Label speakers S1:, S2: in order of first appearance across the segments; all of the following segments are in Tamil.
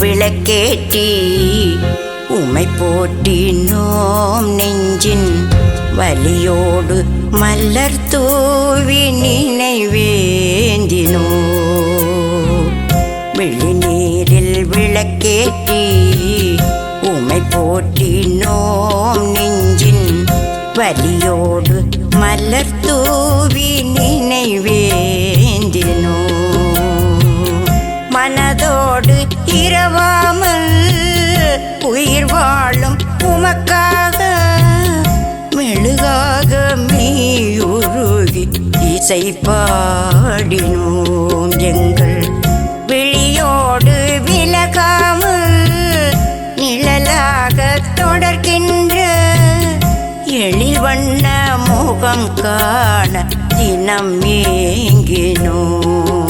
S1: விளக்கேற்றி உமை போற்றினோம் நெஞ்சின் வலியோடு மலர் தூவி நினைவேந்தினோ. விழிநீரில் விளக்கேற்றி உமை போற்றினோம் நெஞ்சின் வலியோடு மலர் தூவி உமக்காக மெழுகாக மீயுருகி இசை பாடினோம். எங்கள் வெளியோடு விலகாமல் நிழலாக தொடர்கின்ற எழில் முகம் காண தினம் ஏங்கினோம்.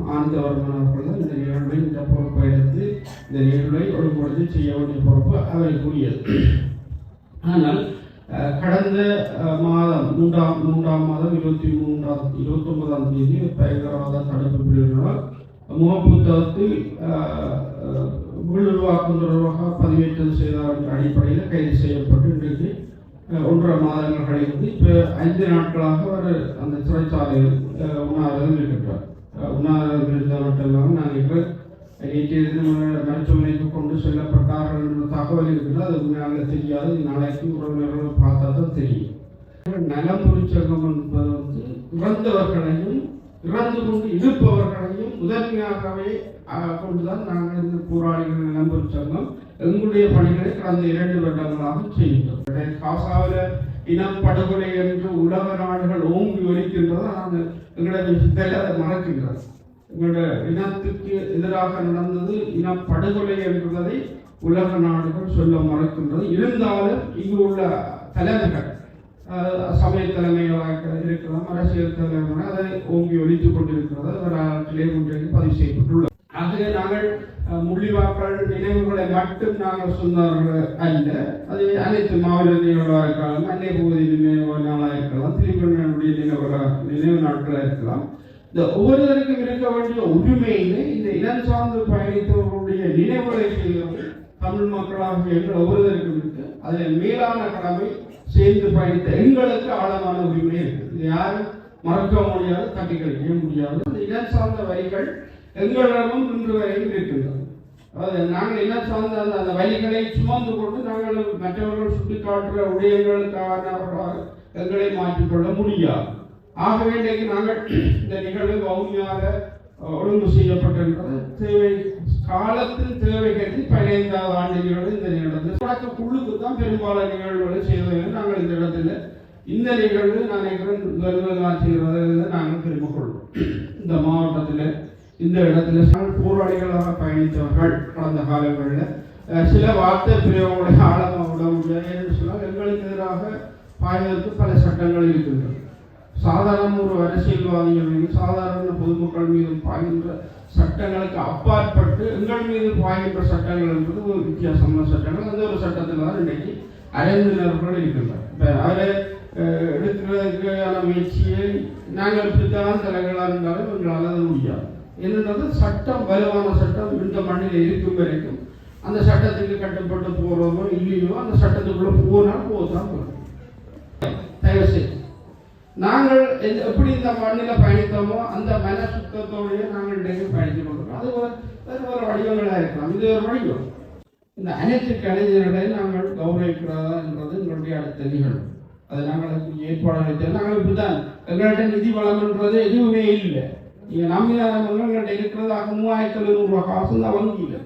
S2: செல்வநாயகம் ஆனந்தவர்மன் இந்த நிகழ்வை இந்த பொறுப்பை எடுத்து இந்த நிகழ்வை ஒழுங்குபடுத்தி செய்ய வேண்டிய பொறுப்பு அவருக்குரியது ஆனால் கடந்த மாதம் மூன்றாம் மூன்றாம் மாதம் இருபத்தி மூன்றாம் இருபத்தி ஒன்பதாம் தேதி பயங்கரவாத தடுப்பு பிரிவினரால் முகப்புத்தகத்தில் அஹ், உள்ளுருவாக்கம் தொடர்பாக பதிவேற்றம் செய்தார் என்ற அடிப்படையில் கைது செய்யப்பட்டு இன்றைக்கு ஒன்றரை மாதங்கள் கழிந்து இப்போ ஐந்து நாட்களாக அவர் அந்த சிறைச்சாலையில் அஹ், இருக்கின்றார். அஹ், உண்ணாவிரதம் இருந்தது மட்டும் இல்லாமல் நான் இப்போ மருத்துவமனைக்கு கொண்டு செல்லப்பட்டார்கள் என்ற தகவல் இருக்குது? அது உண்மையாக தெரியாது. நாளைக்கு உறவினர்களை பார்த்தா தான் தெரியும் நலம்புரி சங்கம் என்பது வந்து இறந்தவர்களையும் இறந்து கொண்டு இருப்பவர்களையும் முதன்மையாகவே கொண்டுதான் நாங்கள் இந்த போராளிகள் நலம்புரி எங்களுடைய பணிகளை கடந்த இரண்டு வருடங்களாக செய்கின்றோம் காசாவில் இனப்படுகொலை என்று உலக நாடுகள் ஓங்கி ஒலிக்கின்றதை நாங்கள் எங்களுடைய அதை மறக்கின்றோம் எங்களுடைய இனத்துக்கு எதிராக நடந்தது இனப்படுகொலை படுகொலை என்பதை உலக நாடுகள் சொல்ல மறக்கின்றது. இருந்தாலும் இங்கு உள்ள தலைவர்கள் சமய தலைமைகளாக இருக்கலாம் அரசியல் தலைமையாக அதை ஓங்கி ஒலித்துக் கொண்டிருக்கிறது. வரலாற்றிலே முன்றைக்கு பதிவு செய்யப்பட்டுள்ளது. ஆகவே நாங்கள் முள்ளிவாக்கள் நினைவுகளை மட்டும் நாங்கள் சொன்னவர்கள் அல்ல அது அனைத்து மாவட்ட இருக்கலாம் அன்னை பகுதி நினைவு நாளாக இருக்கலாம் திருப்பண்ணனுடைய நினைவு நினைவு நாட்களாக இருக்கலாம் இந்த ஒவ்வொருவருக்கும் இருக்க வேண்டிய உரிமையிலே இந்த இடம் சார்ந்து பயணித்தவர்களுடைய நினைவுகளை செய்கிறது தமிழ் மக்களாக எங்கள் ஒவ்வொருவருக்கும் இருக்கு அதில் மேலான கடமை சேர்ந்து பயணித்த எங்களுக்கு ஆழமான உரிமை இருக்கு இது யாரும் மறக்க முடியாது தட்டி கழிக்க முடியாது இந்த இடம் சார்ந்த வரிகள் எங்களிடமும் இன்று வரையும் இருக்கின்றது. அதாவது நாங்கள் என்ன சார்ந்த அந்த அந்த வரிகளை சுமந்து கொண்டு நாங்கள் மற்றவர்கள் சுட்டிக்காட்டுற விடயங்களுக்கானவர்களாக எங்களை மாற்றிக்கொள்ள முடியாது. ஆகவே இன்றைக்கு நாங்கள் இந்த நிகழ்வு வவுனியாக ஒழுங்கு செய்யப்பட்டிருக்கிறது. தேவை காலத்தில் தேவை கருதி பதினைந்தாவது ஆண்டு நிகழ்வு இந்த நிகழ்வு தொடக்க குழுக்கு தான் பெரும்பாலான நிகழ்வுகளை செய்வது நாங்கள் இந்த இடத்துல இந்த நிகழ்வு நான் நினைக்கிறேன் செய்கிறது நாங்கள் திரும்ப கொள்வோம். இந்த மாவட்டத்தில் இந்த இடத்துல போராளிகளாக பயணித்தவர்கள் கடந்த காலங்களில் சில வார்த்தை பிரயோகங்களை ஆழமாக விட முடியாது என்று சொன்னால் எங்களுக்கு எதிராக பாய்வதற்கு பல சட்டங்கள் இருக்கின்றன. சாதாரண ஒரு அரசியல்வாதிகள் மீது சாதாரண பொதுமக்கள் மீது பாய்கின்ற சட்டங்களுக்கு அப்பாற்பட்டு எங்கள் மீது பாய்கின்ற சட்டங்கள் என்பது ஒரு வித்தியாசமான சட்டங்கள். அந்த ஒரு சட்டத்தில் தான் இன்றைக்கு அரைந்தினர்கள் இருக்கின்றனர். இப்போ அதை எடுக்கிறதுக்கான முயற்சியை நாங்கள் இப்படித்தான் தலைகளாக இருந்தாலும் எங்களால் அது முடியாது. என்னன்றது சட்டம் வலுவான சட்டம் இந்த மண்ணில் இருக்கும் வரைக்கும். அந்த சட்டத்துக்கு கட்டுப்பட்டு போகிறதோ இல்லையோ அந்த சட்டத்துக்குள்ளே போனால் போதான் போகணும் தயவு செய்து நாங்கள் எந்த- எப்படி இந்த மண்ணில் பயணித்தோமோ அந்த மன சுத்தத்தோடையே நாங்கள் இன்றைக்கு பயணித்து கொண்டிருக்கோம் அது ஒரு வேறு ஒரு வடிவங்களாக இருக்கலாம். இது ஒரு வடிவம். இந்த அனைத்து கலைஞர்களை நாங்கள் கௌரவிக்கிறதா என்பது எங்களுடைய அடுத்த நிகழ்வு. அது நாங்கள் ஏற்பாடு நாங்கள் இப்படி தான் எங்கள்கிட்ட நிதி வளம்ன்றது எதுவுமே இல்லை. நீங்கள் நம்பினாங்க எங்கள்கிட்ட இருக்கிறதாக மூவாயிரத்தி எழுநூறு காசு தான் வங்கியில்.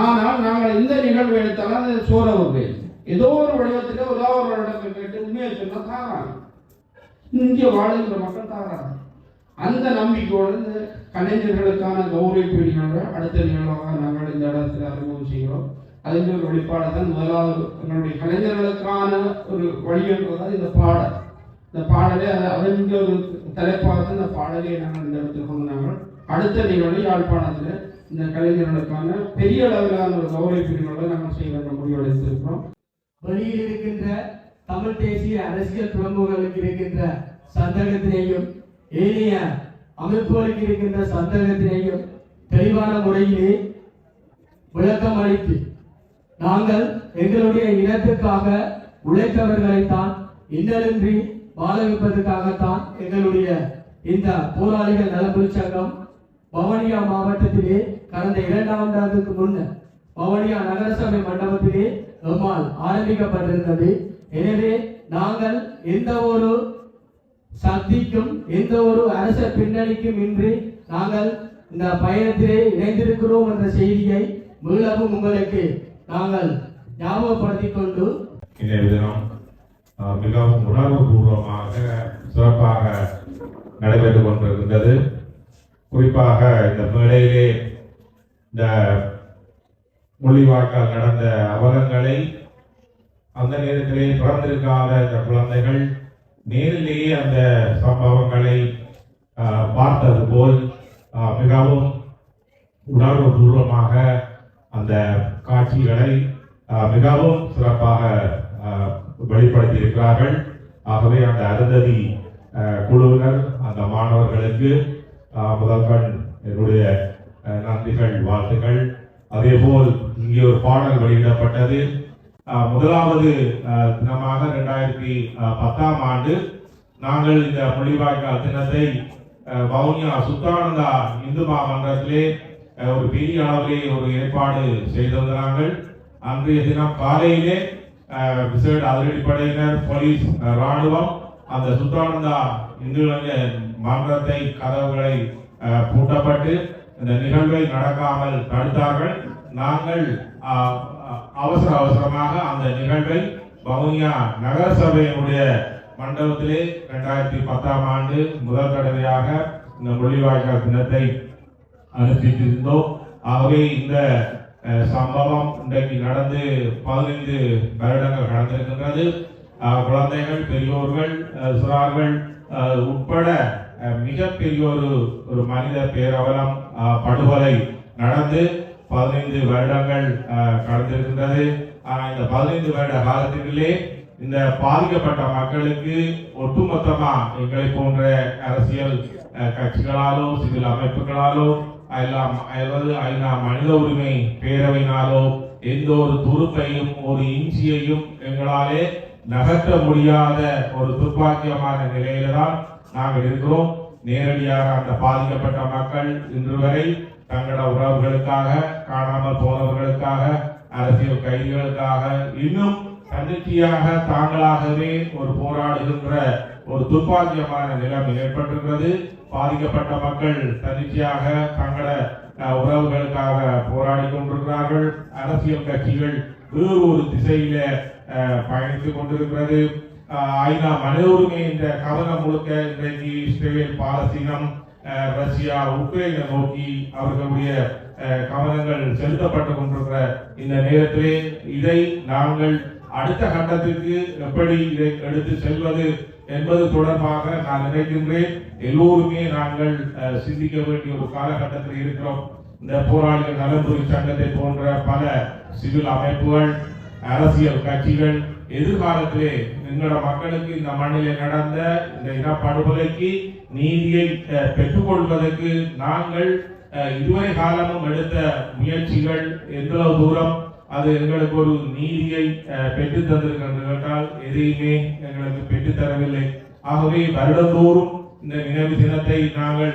S2: ஆனால் நாங்கள் எந்த நிகழ்வு எடுத்தாலும் அது சோழ ஒரு ஏதோ ஒரு வடிவத்தில் ஏதோ ஒரு இடத்தை கேட்டு உண்மையை சொன்னால் தாராங்க இங்கே வாழுகிற மக்கள் தாராங்க அந்த நம்பிக்கையோடு இந்த கலைஞர்களுக்கான கௌரவிப்பு நிகழ்வை அடுத்த நிகழ்வாக நாங்கள் இந்த இடத்துல அறிமுகம் செய்கிறோம். அதில் ஒரு வெளிப்பாடு தான் முதலாவது. எங்களுடைய கலைஞர்களுக்கான ஒரு வழியென்றதான் இந்த பாடல். இந்த பாடலே அது அதன் ஒரு தலைப்பாக இந்த பாடலை நாங்கள் இந்த இடத்துல கொண்டு நாங்கள் அடுத்த நிகழ்வு யாழ்ப்பாணத்தில் இந்த கலைஞர்களுக்கான பெரிய அளவிலான ஒரு கௌரவிப்பு நிகழ்வை நாங்கள் செய்ய வேண்டும் முடிவெடுத்திருக்கிறோம்
S3: வெளியில் இருக்கின்ற தமிழ் தேசிய அரசியல் பிரமுகர்களுக்கு இருக்கின்ற சந்தேகத்தினையும் ஏனைய அமைப்புகளுக்கு இருக்கின்ற சந்தேகத்தினையும் தெளிவான முறையிலே விளக்கம் அளித்து நாங்கள் எங்களுடைய இனத்துக்காக உழைத்தவர்களைத்தான் இன்னலின்றி வாழ வைப்பதற்காகத்தான் எங்களுடைய இந்த போராளிகள் நலப்புரி சங்கம் பவனியா மாவட்டத்திலே கடந்த இரண்டாம் ஆண்டுக்கு முன்னர் பவனியா நகரசபை மண்டபத்திலே நம்மால் ஆரம்பிக்கப்பட்டிருந்தது. எனவே நாங்கள் எந்த ஒரு சக்திக்கும் எந்த ஒரு அரச பின்னணிக்கும் இன்றி நாங்கள் இந்த பயணத்திலே இணைந்திருக்கிறோம் என்ற செய்தியை மீளவும் உங்களுக்கு நாங்கள் ஞாபகப்படுத்திக் கொண்டு
S4: இந்த தினம் மிகவும் உணர்வுபூர்வமாக சிறப்பாக நடைபெற்று கொண்டிருக்கின்றது குறிப்பாக இந்த மேடையிலே இந்த மொழிவாக்கால் நடந்த அவலங்களை அந்த நேரத்திலே பிறந்திருக்காத இந்த குழந்தைகள் நேரிலேயே அந்த சம்பவங்களை பார்த்தது போல் மிகவும் உணர்வுபூர்வமாக அந்த காட்சிகளை மிகவும் சிறப்பாக வெளிப்படுத்தி இருக்கிறார்கள் ஆகவே அந்த அருந்ததி குழுவினர் அந்த மாணவர்களுக்கு அஹ், என்னுடைய நன்றிகள் வாழ்த்துக்கள். அதேபோல் இங்கே ஒரு பாடல் வெளியிடப்பட்டது. முதலாவது தினமாக ரெண்டாயிரத்தி பத்தாம் ஆண்டு நாங்கள் இந்த மொழிவாய்க்கால் தினத்தை வவுனியா சுத்தானந்தா இந்து மாமன்றத்திலே ஒரு பெரிய அளவிலே ஒரு ஏற்பாடு செய்திருந்தார்கள் அன்றைய தினம் காலையிலே விசேட அதிரடிப்படையினர் போலீஸ் ராணுவம் அந்த சுத்தானந்தா இந்து இளைஞர் மன்றத்தை கதவுகளை பூட்டப்பட்டு இந்த நிகழ்வை நடக்காமல் தடுத்தார்கள். நாங்கள் அவசர அவசரமாக அந்த நிகழ்வை வவுனியா நகரசபையினுடைய மண்டபத்திலே இரண்டாயிரத்தி பத்தாம் ஆண்டு முதல் தடவையாக இந்த மொழிவாய்க்கால் தினத்தை அனுப்பித்திருந்தோம் ஆகவே இந்த சம்பவம் இன்றைக்கு நடந்து பதினைந்து வருடங்கள் கடந்திருக்கின்றது. குழந்தைகள் பெரியோர்கள் அஹ், உட்பட மிகப்பெரிய ஒரு ஒரு மனித பேரவலம் படுகொலை நடந்து பதினைந்து வருடங்கள் கடந்திருக்கின்றது. ஆனால் இந்த பதினைந்து வருட காலத்திலே இந்த பாதிக்கப்பட்ட மக்களுக்கு ஒட்டுமொத்தமா எங்களை போன்ற அரசியல் கட்சிகளாலோ சிவில் அமைப்புகளாலோ அதாவது ஐநா மனித உரிமை பேரவையினாலோ எந்த ஒரு துருப்பையும் ஒரு இஞ்சியையும் எங்களாலே நகர்த்த முடியாத ஒரு துர்ப்பாக்கியமான நிலையில தான் நாங்கள் இருக்கிறோம். நேரடியாக அந்த பாதிக்கப்பட்ட மக்கள் இன்று வரை தங்களோட உறவுகளுக்காக காணாமல் போனவர்களுக்காக அரசியல் கைதிகளுக்காக இன்னும் தன்னிச்சையாக தாங்களாகவே ஒரு போராடுகின்ற ஒரு துர்பாகியமான நிலைமை ஏற்பட்டிருக்கிறது. பாதிக்கப்பட்ட மக்கள் தன்னிச்சையாக தங்கள உறவுகளுக்காக போராடி கொண்டிருக்கிறார்கள். அரசியல் கட்சிகள் வேறு ஒரு திசையில பயணித்துக் கொண்டிருக்கிறது. ஐநா மனித உரிமை என்ற கவனம் முழுக்க இன்றைக்கு இஸ்ரேல் பாலஸ்தீனம் ரஷ்யா உக்ரைனை நோக்கி அவர்களுடைய கவனங்கள் செலுத்தப்பட்டு கொண்டிருக்கிற இந்த நேரத்திலே இதை நாங்கள் அடுத்த கட்டத்திற்கு எப்படி இதை எடுத்து செல்வது என்பது தொடர்பாக நான் நினைக்கின்றேன். எல்லோருமே நாங்கள் சிந்திக்க வேண்டிய ஒரு காலகட்டத்தில் இருக்கிறோம். இந்த போராளிகள் நலன்புரி சங்கத்தை போன்ற பல சிவில் அமைப்புகள் அரசியல் கட்சிகள் எதிர்காலத்திலே எங்களோட மக்களுக்கு இந்த மண்ணிலே நடந்த இந்த இனப்படுகொலைக்கு நீதியை பெற்றுக்கொள்வதற்கு நாங்கள் இதுவரை காலமும் எடுத்த முயற்சிகள் எந்தளவு தூரம் அது எங்களுக்கு ஒரு நீதியை அஹ், பெற்றுத் தந்திருக்கிறது என்றால் எதையுமே எங்களுக்கு பெற்று தரவில்லை. ஆகவே வருடந்தோறும் இந்த நினைவு தினத்தை நாங்கள்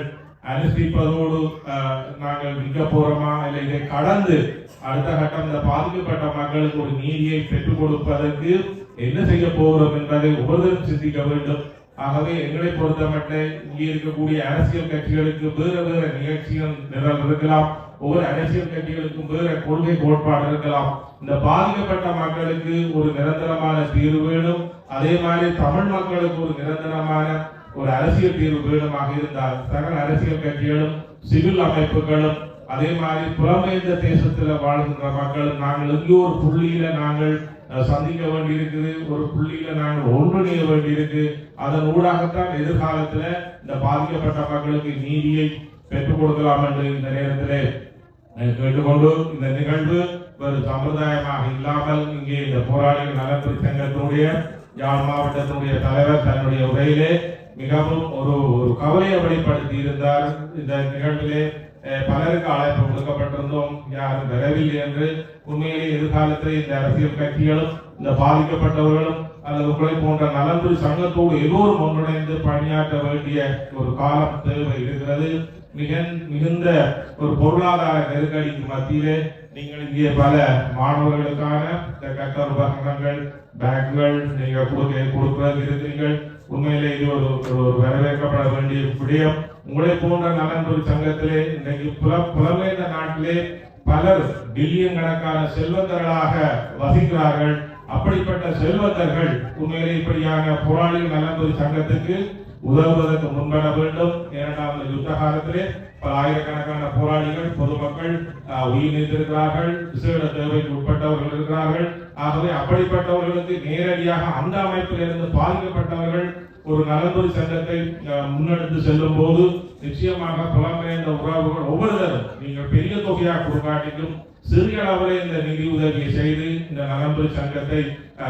S4: அனுஷ்டிப்பதோடு அஹ், நாங்கள் நிற்க போறோமா இல்லை இதை கடந்து அடுத்த கட்டம் இந்த பாதிக்கப்பட்ட மக்களுக்கு ஒரு நீதியை பெற்றுக் கொடுப்பதற்கு என்ன செய்ய போகிறோம் என்பதை ஒவ்வொருவரும் சிந்திக்க வேண்டும். ஆகவே எங்களை பொறுத்தமட்டை இங்கே இருக்கக்கூடிய அரசியல் கட்சிகளுக்கு வேறு வேறு நிகழ்ச்சிகள் நிரல் இருக்கலாம். ஒவ்வொரு அரசியல் கட்சிகளுக்கும் வேறு கொள்கை கோட்பாடு இருக்கலாம். இந்த பாதிக்கப்பட்ட மக்களுக்கு ஒரு நிரந்தரமான தீர்வு வேணும். அதே மாதிரி தமிழ் மக்களுக்கு ஒரு நிரந்தரமான ஒரு அரசியல் தீர்வு வேணுமாக இருந்தால் சகல அரசியல் கட்சிகளும் சிவில் அமைப்புகளும் அதே மாதிரி புலமைந்த தேசத்துல வாழ்கின்ற மக்கள் நாங்கள் எங்கேயோ ஒரு புள்ளியில நாங்கள் சந்திக்க வேண்டி இருக்குது ஒரு புள்ளியில நாங்கள் ஒன்றிணைய வேண்டியிருக்கு. அதன் ஊடாகத்தான் எதிர்காலத்துல இந்த பாதிக்கப்பட்ட மக்களுக்கு நீதியை பெற்றுக் கொடுக்கலாம் என்று இந்த நேரத்திலே கேட்டுக்கொண்டு இந்த நிகழ்வு ஒரு சம்பிரதாயமாக இல்லாமல் இங்கே இந்த போராளிகள் நலன்புரி சங்கத்தினுடைய யாழ் மாவட்டத்தினுடைய தலைவர் தன்னுடைய உரையிலே மிகவும் ஒரு ஒரு கவலையை வெளிப்படுத்தி இருந்தார். இந்த நிகழ்விலே பலருக்கு அழைப்பு கொடுக்கப்பட்டிருந்தோம் யாரும் வரவில்லை என்று உண்மையிலே எதிர்காலத்தில் இந்த அரசியல் கட்சிகளும் இந்த பாதிக்கப்பட்டவர்களும் அல்லது உங்களை போன்ற நலன்புரி சங்கத்தோடு எல்லோரும் ஒன்றிணைந்து பணியாற்ற வேண்டிய ஒரு காலம் தேவை இருக்கிறது மிக மிகுந்த ஒரு பொருளாதார நெருக்கடிக்கு மத்தியிலே நீங்கள் இங்கே பல மாணவர்களுக்கான இந்த கட்ட உபகரணங்கள் பேக்குகள் நீங்கள் கொடுக்க கொடுக்கிறது இருக்கிறீர்கள் உண்மையிலே இது ஒரு ஒரு- ஒரு வரவேற்கப்பட வேண்டிய விடயம் உங்களை போன்ற நலன்புரி சங்கத்திலே இன்றைக்கு புல புலம்பெயர்ந்த நாட்டிலே பலர் பில்லியன் கணக்கான செல்வந்தர்களாக வசிக்கிறார்கள். அப்படிப்பட்ட செல்வந்தர்கள் உண்மையிலே இப்படியான போராளிகள் நலன்புரி சங்கத்துக்கு உதவுவதற்கு முன்பட வேண்டும். ஏனென்றால் யுத்தகாலத்திலே யுத்த காலத்திலே பல ஆயிரக்கணக்கான போராளிகள் பொதுமக்கள் ஆஹ், உயிர் நீத்திருக்கிறார்கள் விசேட தேவைக்கு உட்பட்டவர்கள் இருக்கிறார்கள். ஆகவே அப்படிப்பட்டவர்களுக்கு நேரடியாக அந்த அமைப்பிலிருந்து பாதிக்கப்பட்டவர்கள் ஒரு நலன்புரி சங்கத்தை முன்னெடுத்து செல்லும் போது நிச்சயமாக புலம்பெயர்ந்த உறவுகள் ஒவ்வொருவரும் நீங்கள் பெரிய தொகையாக கொடுக்காட்டிலும் சிறிய அளவில் இந்த நிதி உதவியை செய்து இந்த நலம்பு சங்கத்தை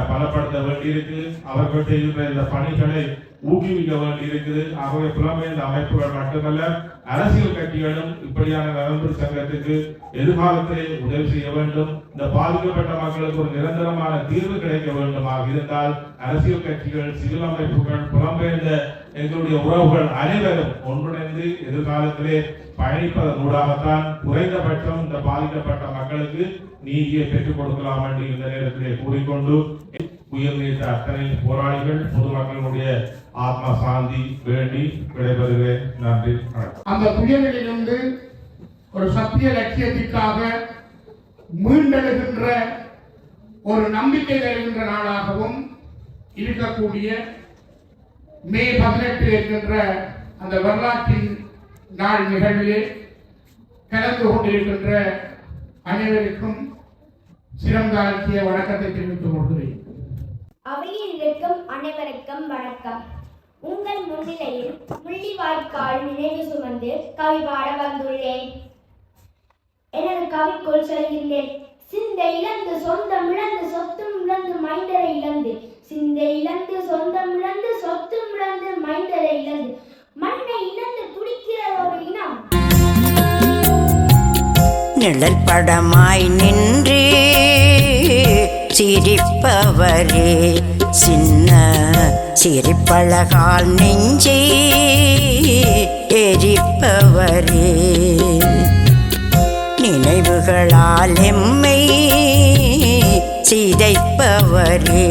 S4: பலப்படுத்த வேண்டியிருக்கு. அவர்கள் செய்கின்ற இந்த பணிகளை ஊக்குவிக்க வேண்டியிருக்குது. ஆகவே புலம்பெயர்ந்த அமைப்புகள் மட்டுமல்ல அரசியல் கட்சிகளும் இப்படியான நலம்பு சங்கத்துக்கு எதிர்காலத்திலே உதவி செய்ய வேண்டும். இந்த பாதிக்கப்பட்ட மக்களுக்கு ஒரு நிரந்தரமான தீர்வு கிடைக்க வேண்டுமாக இருந்தால் அரசியல் கட்சிகள் சிவில் அமைப்புகள் புலம்பெயர்ந்த எங்களுடைய உறவுகள் அனைவரும் ஒன்றிணைந்து எதிர்காலத்திலே பயணிப்பதன் ஊடாகத்தான் குறைந்தபட்சம் இந்த பாதிக்கப்பட்ட மக்களுக்கு நீதியை பெற்றுக் கொடுக்கலாம் என்று இந்த நேரத்திலே கூறிக்கொண்டு உயிர் நீத்த அத்தனை போராளிகள் பொதுமக்களுடைய ஆத்ம சாந்தி வேண்டி விடைபெறுகிறேன். நன்றி
S5: அந்த புயலிலிருந்து ஒரு சத்திய லட்சியத்திற்காக மீண்டெழுகின்ற ஒரு நம்பிக்கை தருகின்ற நாளாகவும் இருக்கக்கூடிய மே பதினெட்டு என்கின்ற அந்த வரலாற்றின் நாள் நிகழ்விலே கலந்து கொண்டிருக்கின்ற அனைவருக்கும் சிறந்தாழ்த்திய வணக்கத்தை தெரிவித்துக் கொள்கிறேன்.
S6: அவையில் இருக்கும் அனைவருக்கும் வணக்கம். உங்கள் முன்னிலையில் முள்ளிவாய்க்கால் நினைவு சுமந்து கவி பாட வந்துள்ளேன். எனது கவிக்குள் சொல்கின்றேன். சிந்தை இழந்து சொந்தம் இழந்து சொத்தும் இழந்து மைந்தரை இழந்து சிந்தை இழந்து சொந்தம் இழந்து சொத்து இழந்து மைந்தரை இழந்து மண்ணை இழந்து துடிக்கிற ஒரு இனம்.
S1: நிழல் படமாய் நின்று சிரிப்பவரே சின்ன சிரிப்பழகால் நெஞ்சே எரிப்பவரே. நினைவுகளால் எம்மை சிதைப்பவரே.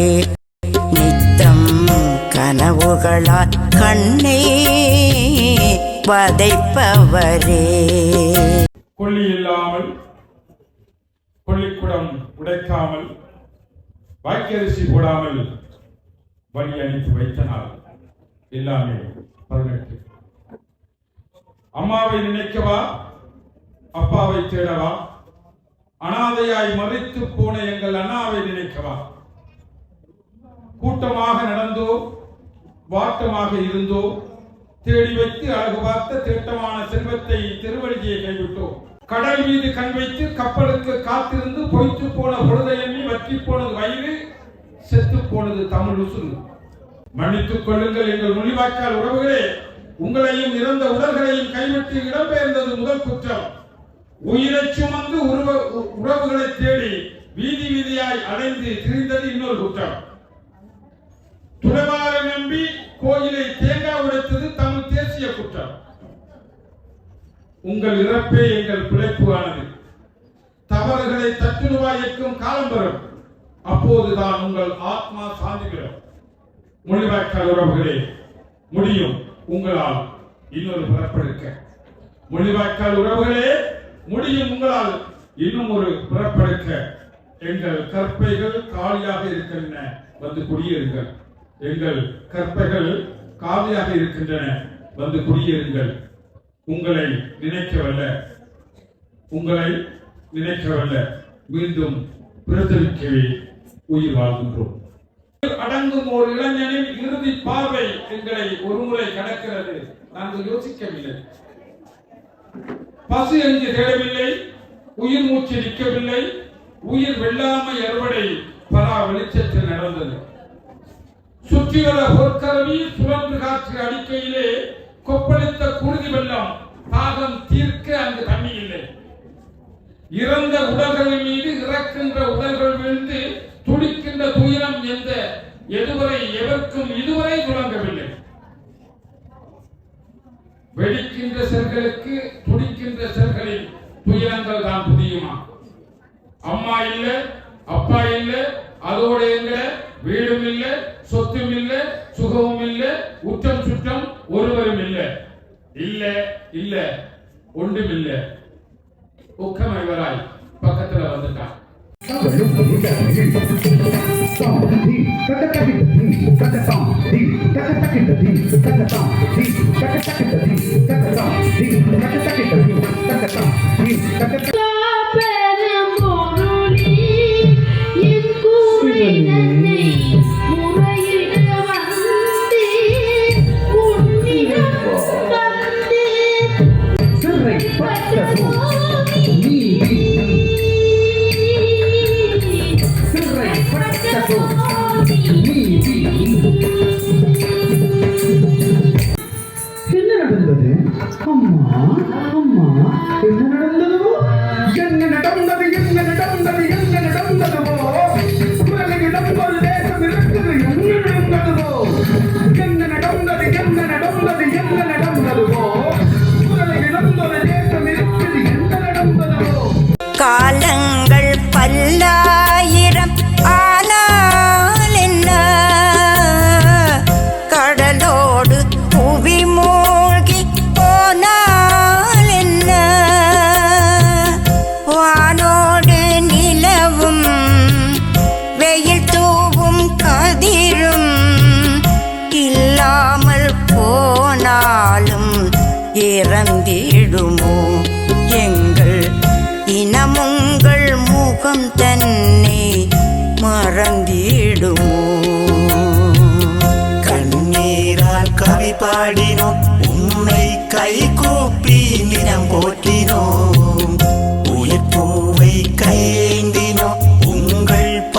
S1: கனவுகளால் கண்ணே வதைப்பவரே.
S7: கொல்லி இல்லாமல் கொல்லிக்குடம் உடைக்காமல் வாக்கியரிசி போடாமல் வழி அனுப்பி வைத்தனால் எல்லாமே பதினெட்டு அம்மாவை நினைக்கவா? அப்பாவை தேடவா? அனாதையாய் மறித்து போன எங்கள் அண்ணாவை நினைக்கவா? கூட்டமாக நடந்தோ வாட்டமாக இருந்தோ தேடி வைத்து அழகு பார்த்த திட்டமான செல்வத்தை திருவழியை கைவிட்டோம். கடல் மீது கண் வைத்து கப்பலுக்கு காத்திருந்து பொய்த்து போன பொழுதை எண்ணி வற்றி போனது வயிறு செத்து போனது தமிழ் உசுறு. மன்னித்துக் கொள்ளுங்கள் எங்கள் மொழிவாக்கால் உறவுகளே உங்களையும் இறந்த உடல்களையும் கைவிட்டு இடம்பெயர்ந்தது முதல் குற்றம். உயிரை சுமந்து உ- உறவுகளை தேடி வீதி வீதியாய் அடைந்து திரிந்தது இன்னொரு குற்றம். துறவார நம்பி கோயிலை தேங்காய் உடைத்தது தமிழ் தேசிய குற்றம். உங்கள் இறப்பே எங்கள் பிழைப்பு ஆனது தவறுகளை தத்துருவாய்க்கும் காலம் வரும். அப்போதுதான் உங்கள் ஆத்மா சாந்தி பெறும் மொழிவாய்க்கால் உறவுகளே முடியும் உங்களால் இன்னொரு பிறப்பெடுக்க. மொழிவாய்க்கால் உறவுகளே முடியும் உங்களால் இன்னும் ஒரு பிறப்பெடுக்க. எங்கள் கற்பைகள் காலியாக இருக்கின்றன. வந்து குடியேறுங்கள். எங்கள் கற்பைகள் காலியாக இருக்கின்றன. வந்து குடியேறுங்கள். உங்களை நினைக்கவல்ல. உங்களை நினைக்கவல்ல. மீண்டும் பிரதவிக்கவே உயிர் வாழ்கின்றோம். அடங்கும் ஒரு இளைஞனின் இறுதி பார்வை எங்களை ஒருமுறை கடக்கிறது. நாங்கள் யோசிக்கவில்லை. பசு என்று தேடவில்லை. உயிர் மூச்சு நிற்கவில்லை. உயிர் வெள்ளாமை அறுவடை பரா வெளிச்சத்தில் நடந்தது. சுற்றிவர பொற்கரவி சுழன்று காற்று அடிக்கையிலே கொப்பளித்த குருதி வெள்ளம் தாகம் தீர்க்க அங்கு தண்ணி இல்லை இறந்த உடல்கள் மீது இறக்கின்ற உடல்கள் விழுந்து துடிக்கின்ற துயரம் எந்த எதுவரை எவருக்கும் இதுவரை துளங்கவில்லை வெடிக்கின்ற செல்களுக்கு துடிக்கின்ற செல்களின் துயரங்கள் தான் புரியுமா அம்மா இல்லை அப்பா இல்லை அதோட எங்க சொத்தும் இல்ல சுகமும் இல்ல உற்றம் சுற்றம் ஒருவரும் இல்ல இல்ல இல்ல ஒன்றும் இல்ல உக்கமைவராய் பக்கத்துல வந்துட்டான்
S8: பெரும்பொருளி என்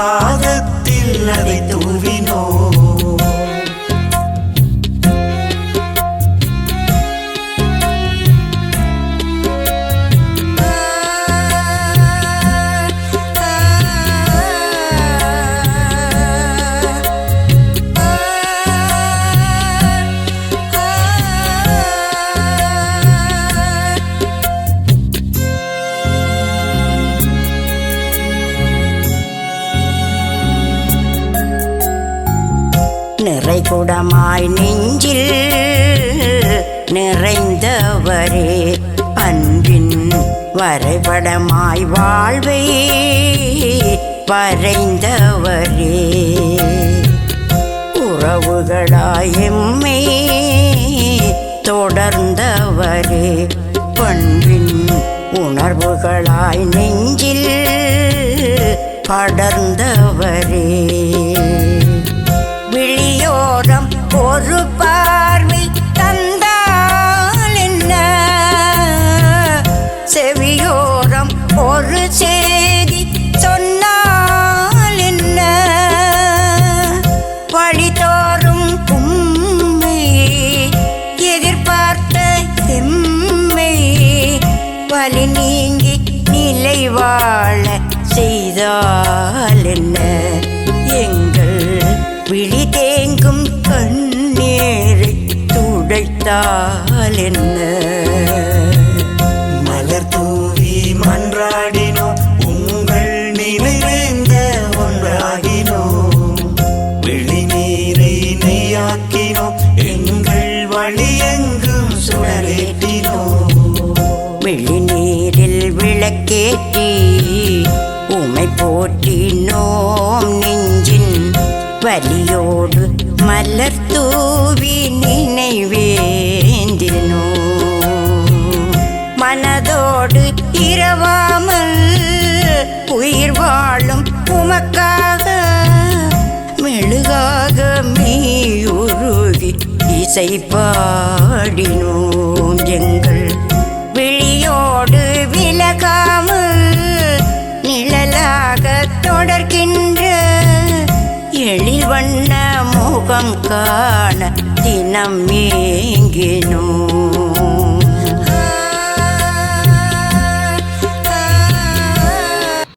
S9: உங்கள்
S1: வரைபடமாய் வாழ்வை வரைந்தவரே உறவுகளாய் எம்மை தொடர்ந்தவரே. பண்பின் உணர்வுகளாய் நெஞ்சில் படர்ந்தவரே. விழியோரம் பொறுப்பா வலி நீங்கி நிலை வாழ செய்தால் என்ன எங்கள் விழி தேங்கும் கண்ணீரை துடைத்தால் என்ன உமை போற்றினோம் நெஞ்சின் வலியோடு மலர் தூவி நினைவேந்தினோ. மனதோடு இரவாமல் உயிர் வாழும் உமக்காக மெழுகாக மீ மீயுருகி இசை பாடினோம் எங்கள் தொடர்கின்ற எழில் வண்ண முகம் காண தினம் ஏங்கினோம்.